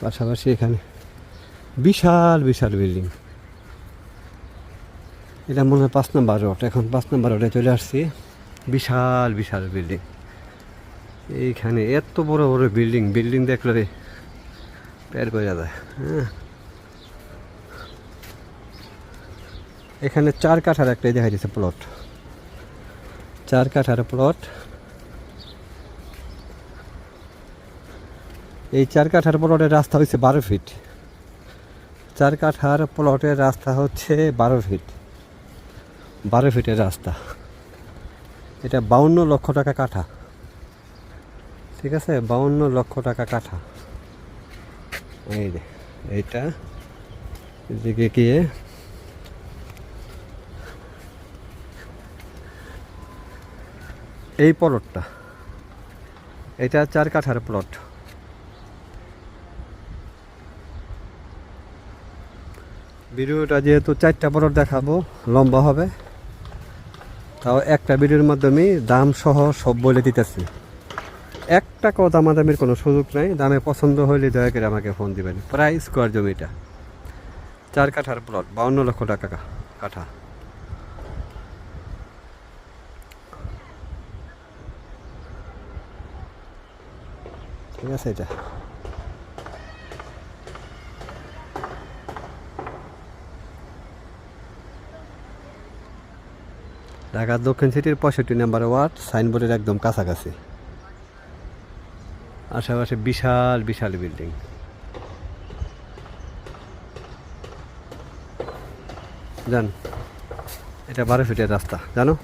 পাশাপাশি এখানে বিশাল বিশাল বিল্ডিং। এটা মনে হয় পাঁচ নম্বর রোড। এখন পাঁচ নম্বর রোডে চলে আসছি। বিশাল বিশাল বিল্ডিং। এইখানে এত বড় বড় বিল্ডিং। বিল্ডিং দেখলে পের করে যায় হ্যাঁ। এখানে চার কাঠার একটাই দেখা যাচ্ছে প্লট চার কাঠার প্লট এই চার কাঠার প্লটের রাস্তা হচ্ছে বারো ফিট। চার কাঠার প্লটের রাস্তা হচ্ছে বারো ফিট। বারো ফিটের রাস্তা। এটা বাউন্ন লক্ষ টাকা কাঠা। ঠিক আছে? বাউন্ন লক্ষ টাকা কাঠা। এই যে, এইটা। এদিকে গিয়ে এই প্লটটা। এটা চার কাঠার প্লট। ভিডিওটা যেহেতু চারটা প্লট দেখাবো, লম্বা হবে। তাও একটা ভিডিওর মাধ্যমে দাম সহ সব বলে দিতেছি। এক টাকাও দামাদামির কোনো সুযোগ নাই, দামে পছন্দ হলে দয়া করে আমাকে ফোন দিবেন। প্রায় স্কোয়ার জমিটা। চার কাঠার প্লট বাউন্ন লক্ষ টাকা কাঠা। ঠিক আছে এটা। ঢাকার দক্ষিণ সিটির পঁয়ষট্টি নাম্বার ওয়ার্ড, সাইনবোর্ডের একদম কাছাকাছি। আশেপাশে বিশাল বিশাল বিল্ডিং। জান এটা বারো ফিটের রাস্তা, জানো?